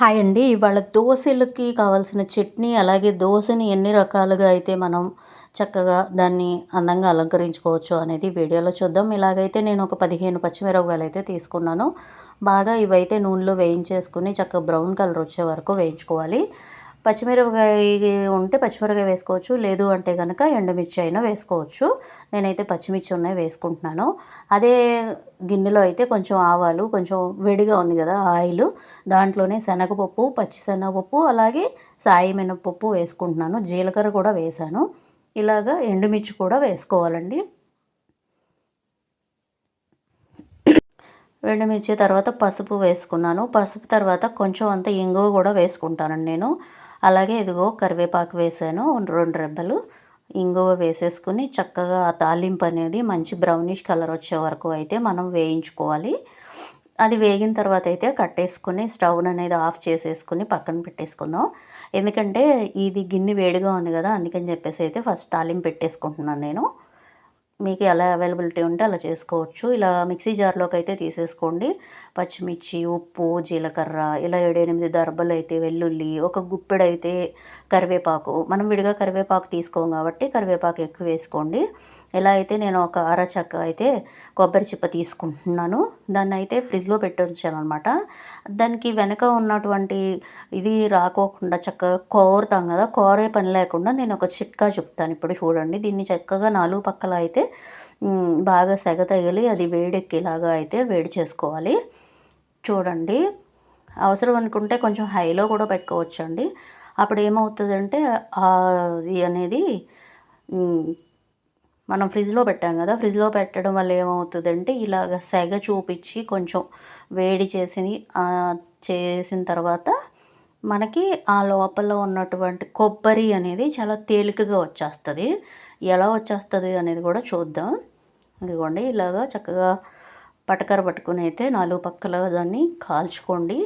Hi అండి. ఇవాళ దోశలకి కావాల్సిన చట్నీ అలాగే దోశని ఎన్ని రకాలుగా అయితే మనం చక్కగా దాన్ని అందంగా అలంకరించుకోవచ్చు అనేది వీడియోలో చూద్దాం. ఇలాగైతే నేను ఒక పదిహేను పచ్చిమిరపకాయలు అయితే తీసుకున్నాను. బాగా ఇవైతే నూనెలో వేయించేసుకుని చక్కగా బ్రౌన్ కలర్ వచ్చే వరకు వేయించుకోవాలి. పచ్చిమిరపకాయ ఉంటే పచ్చిమిరపకాయ వేసుకోవచ్చు లేదు అంటే కనుక ఎండుమిర్చి అయినా వేసుకోవచ్చు. నేనైతే పచ్చిమిర్చి ఉన్నాయి వేసుకుంటున్నాను. అదే గిన్నెలో అయితే కొంచెం ఆవాలు కొంచెం వేడిగా ఉంది కదా ఆయిల్. దాంట్లోనే శనగపప్పు పచ్చి శనగపప్పు అలాగే సాయి మినపప్పు వేసుకుంటున్నాను. జీలకర్ర కూడా వేసాను. ఇలాగా ఎండుమిర్చి కూడా వేసుకోవాలండి. ఎండుమిర్చి తర్వాత పసుపు వేసుకున్నాను. పసుపు తర్వాత కొంచెం అంత ఇంగువ కూడా వేసుకుంటానండి నేను. అలాగే ఇదిగో కరివేపాకు వేసాను రెండు రెబ్బలు. ఇంగువ వేసేసుకుని చక్కగా ఆ తాలింపు అనేది మంచి బ్రౌనిష్ కలర్ వచ్చే వరకు అయితే మనం వేయించుకోవాలి. అది వేగిన తర్వాత అయితే కట్టేసుకుని స్టవ్ అనేది ఆఫ్ చేసేసుకుని పక్కన పెట్టేసుకుందాం. ఎందుకంటే ఇది గిన్నె వేడిగా ఉంది కదా అందుకని చెప్పేసి అయితే ఫస్ట్ తాలింపు పెట్టేసుకుంటున్నాను నేను. మీకు ఎలా అవైలబిలిటీ ఉంటే అలా చేసుకోవచ్చు. ఇలా మిక్సీ జార్లోకి అయితే తీసేసుకోండి. పచ్చిమిర్చి ఉప్పు జీలకర్ర ఇలా ఏడెనిమిది దర్బలు అయితే వెల్లుల్లి ఒక గుప్పెడైతే కరివేపాకు. మనం విడిగా కరివేపాకు తీసుకోం కాబట్టి కరివేపాకు ఎక్కువ వేసుకోండి. ఇలా అయితే నేను ఒక అరచక్క అయితే కొబ్బరి చిప్ప తీసుకుంటున్నాను దాన్ని అయితే ఫ్రిడ్జ్లో పెట్టొచ్చాను అనమాట దానికి వెనక ఉన్నటువంటి ఇది రాకోకుండా చక్కగా కోరుతాం కదా కోరే పని లేకుండా నేను ఒక చిట్కా చెప్తాను ఇప్పుడు చూడండి. దీన్ని చక్కగా నాలుగు పక్కల అయితే బాగా సెగ తగిలి అది వేడెక్కేలాగా అయితే వేడి చేసుకోవాలి. చూడండి అవసరం అనుకుంటే కొంచెం హైలో కూడా పెట్టుకోవచ్చండి. అప్పుడు ఏమవుతుందంటే అది అనేది మనం ఫ్రిడ్జ్లో పెట్టాం కదా! ఫ్రిడ్జ్లో పెట్టడం వల్ల ఏమవుతుందంటే ఇలాగ సెగ చూపించి కొంచెం వేడి చేసి చేసిన తర్వాత మనకి ఆ లోపల ఉన్నటువంటి కొబ్బరి అనేది చాలా తేలికగా వచ్చేస్తుంది. ఎలా వచ్చేస్తుంది అనేది కూడా చూద్దాం. ఇదిగోండి ఇలాగా చక్కగా పటకర పట్టుకుని అయితే నాలుగు పక్కల దాన్ని కాల్చుకోండి.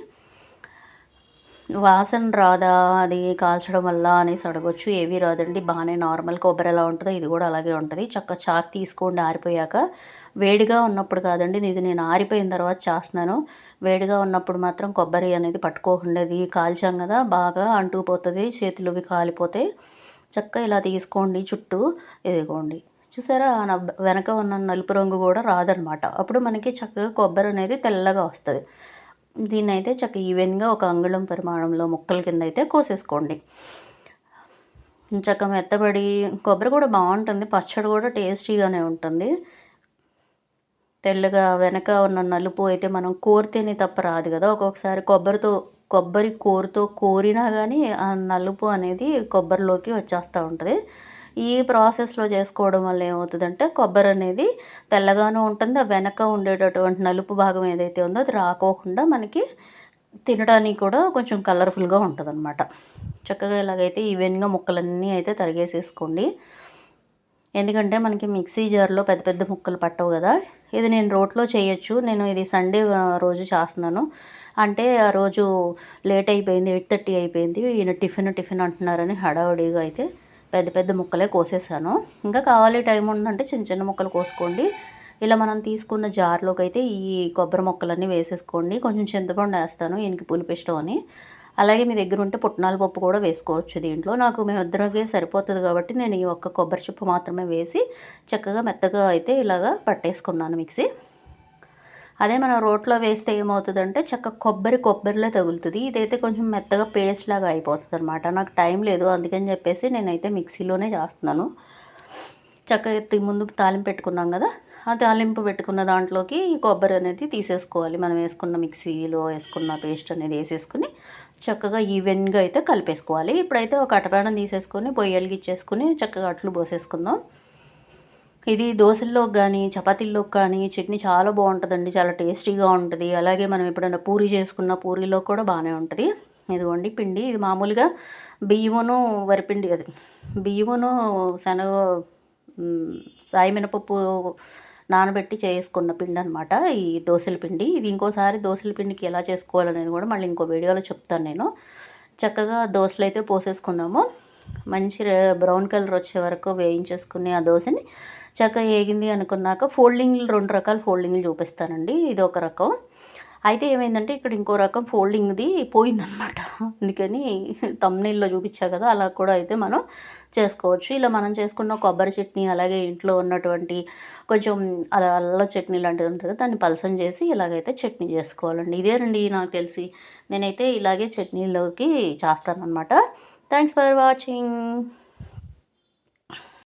వాసన రాదా అది కాల్చడం వల్ల అనేసి అడగొచ్చు. ఏవి రాదండి. బాగానే నార్మల్ కొబ్బరి ఎలా ఉంటుందో ఇది కూడా అలాగే ఉంటుంది. చక్క చాక్ తీసుకోండి ఆరిపోయాక. వేడిగా ఉన్నప్పుడు కాదండి ఇది నేను ఆరిపోయిన తర్వాత చేస్తున్నాను. వేడిగా ఉన్నప్పుడు మాత్రం కొబ్బరి అనేది పట్టుకోకుండేది. కాల్చాం కదా బాగా అంటుకుపోతుంది చేతులు కాలిపోతే చక్క ఇలా తీసుకోండి చుట్టూ. ఇదిగోండి. చూసారా? వెనక ఉన్న నలుపు రంగు కూడా రాదనమాట. అప్పుడు మనకి చక్కగా కొబ్బరి అనేది తెల్లగా వస్తుంది. దీన్ని అయితే చక్క ఈవెన్గా ఒక అంగుళం పరిమాణంలో ముక్కల కింద అయితే కోసేసుకోండి. చక్క మెత్తబడి కొబ్బరి కూడా బాగుంటుంది. పచ్చడి కూడా టేస్టీగానే ఉంటుంది. తెల్లగా వెనక ఉన్న నలుపు అయితే మనం కోరితేనే తప్ప రాదు కదా. ఒక్కొక్కసారి కొబ్బరితో కొబ్బరి కూరతో కోరినా కానీ ఆ నలుపు అనేది కొబ్బరిలోకి వచ్చేస్తూ ఉంటుంది. ఈ ప్రాసెస్లో చేసుకోవడం వల్ల ఏమవుతుందంటే కొబ్బరి అనేది తెల్లగాను ఉంటుంది ఆ వెనక ఉండేటటువంటి నలుపు భాగం ఏదైతే ఉందో అది రాకోకుండా మనకి తినడానికి కూడా కొంచెం కలర్ఫుల్గా ఉంటుంది అనమాట చక్కగా ఇలాగైతే ఈవెన్గా ముక్కలన్నీ అయితే తరిగేసేసుకోండి. ఎందుకంటే మనకి మిక్సీ జార్లో పెద్ద పెద్ద ముక్కలు పట్టవు కదా ఇది నేను రోట్లో చేయొచ్చు నేను ఇది సండే రోజు చేస్తున్నాను. అంటే ఆ రోజు లేట్ అయిపోయింది ఎయిట్ థర్టీ అయిపోయింది ఈయన టిఫిన్ టిఫిన్ అంటున్నారని హడావుడిగా అయితే పెద్ద పెద్ద ముక్కలే కోసేసాను. ఇంకా కావాలి టైం ఉందంటే చిన్న చిన్న ముక్కలు కోసుకోండి. ఇలా మనం తీసుకున్న జార్లోకి అయితే ఈ కొబ్బరి ముక్కలన్నీ వేసేసుకోండి. కొంచెం చింతపండు వేస్తాను ఈయనకి పులిపిష్టం అని. అలాగే మీ దగ్గర ఉంటే పుట్నాల పప్పు కూడా వేసుకోవచ్చు దీంట్లో. నాకు మేమిద్దరికి సరిపోతుంది కాబట్టి నేను ఈ ఒక్క కొబ్బరి చిప్పు మాత్రమే వేసి చక్కగా మెత్తగా అయితే ఇలాగా పట్టేసుకున్నాను మిక్సీ. అదే మనం రోట్లో వేస్తే ఏమవుతుందంటే చక్క కొబ్బరి కొబ్బరిలో తగులుతుంది. ఇదైతే కొంచెం మెత్తగా పేస్ట్ లాగా అయిపోతుంది అనమాట నాకు టైం లేదు అందుకని చెప్పేసి నేనైతే మిక్సీలోనే చేస్తున్నాను. చక్క ఎత్తి ముందు తాలింపు పెట్టుకున్నాం కదా ఆ తాలింపు పెట్టుకున్న దాంట్లోకి కొబ్బరి అనేది తీసేసుకోవాలి. మనం వేసుకున్న మిక్సీలో వేసుకున్న పేస్ట్ అనేది వేసేసుకుని చక్కగా ఈవెన్గా అయితే కలిపేసుకోవాలి. ఇప్పుడైతే ఒక అటపానం తీసేసుకొని పొయ్యలకి ఇచ్చేసుకుని చక్కగా అట్లు పోసేసుకుందాం. ఇది దోశల్లో కానీ చపాతీల్లో కానీ చట్నీ చాలా బాగుంటుందండి. చాలా టేస్టీగా ఉంటుంది. అలాగే మనం ఎప్పుడైనా పూరి చేసుకున్న పూరీలో కూడా బాగానే ఉంటుంది. ఇదిగోండి పిండి. ఇది మామూలుగా బియ్యమును వరిపిండి అది. బియ్యమును శనగ సాయి మినపప్పు నానబెట్టి చేసుకున్న పిండి అనమాట ఈ దోశల పిండి. ఇది ఇంకోసారి దోశల పిండికి ఎలా చేసుకోవాలనేది కూడా మళ్ళీ ఇంకో వీడియోలో చెప్తాను నేను. చక్కగా దోశలు అయితే పోసేసుకుందాము. మంచి బ్రౌన్ కలర్ వచ్చే వరకు వేయించేసుకుని ఆ దోశని చక్కగా ఏగింది అనుకున్నాక ఫోల్డింగ్లు రెండు రకాల ఫోల్డింగ్లు చూపిస్తానండి ఇది ఒక రకం అయితే ఏమైందంటే ఇక్కడ ఇంకో రకం ఫోల్డింగ్‌ది పోయిందనమాట. అందుకని థంబ్‌నెయిల్‌లో చూపించా కదా! అలా కూడా అయితే మనం చేసుకోవచ్చు. ఇలా మనం చేసుకున్న కొబ్బరి చట్నీ, అలాగే ఇంట్లో ఉన్నటువంటి కొంచెం అలా అల్ల చట్నీ లాంటిది ఉంటుంది కదా! దాన్ని పలసం చేసి ఇలాగైతే చట్నీ చేసుకోవాలండి. ఇదేనండి నాకు తెలిసి. నేనైతే ఇలాగే చట్నీలోకి చేస్తానన్నమాట థ్యాంక్స్ ఫర్ వాచింగ్.